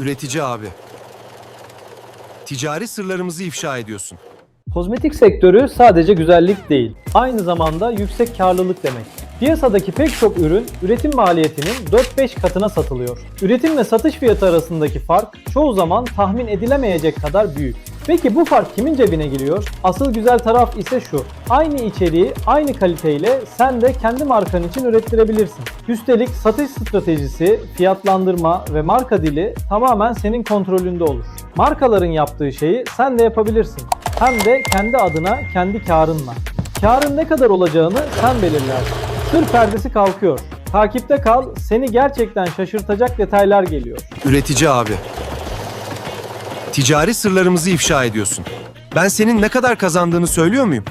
Üretici abi. Ticari sırlarımızı ifşa ediyorsun. Kozmetik sektörü sadece güzellik değil, aynı zamanda yüksek karlılık demek. Piyasadaki pek çok ürün üretim maliyetinin 4-5 katına satılıyor. Üretim ve satış fiyatı arasındaki fark çoğu zaman tahmin edilemeyecek kadar büyük. Peki bu fark kimin cebine giriyor? Asıl güzel taraf ise şu. Aynı içeriği aynı kaliteyle sen de kendi markan için ürettirebilirsin. Üstelik satış stratejisi, fiyatlandırma ve marka dili tamamen senin kontrolünde olur. Markaların yaptığı şeyi sen de yapabilirsin. Hem de kendi adına, kendi karınla. Karın ne kadar olacağını sen belirlersin. Sır perdesi kalkıyor. Takipte kal, seni gerçekten şaşırtacak detaylar geliyor. Üretici abi. Ticari sırlarımızı ifşa ediyorsun. Ben senin ne kadar kazandığını söylüyor muyum?